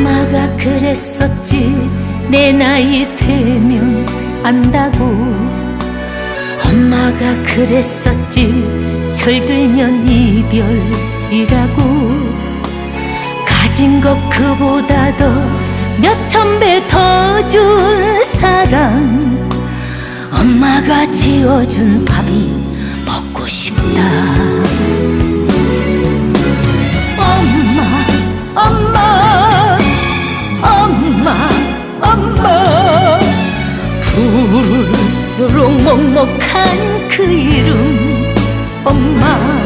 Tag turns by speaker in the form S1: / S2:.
S1: 엄마가 그랬었지. 내 나이 되면 안다고. 엄마가 그랬었지. 철들면 이별이라고. 가진 것 그보다 더 몇천 배 더 준 사랑. 엄마가 지어준 밥이 엄마 부를수록 먹먹한 그 이름 엄마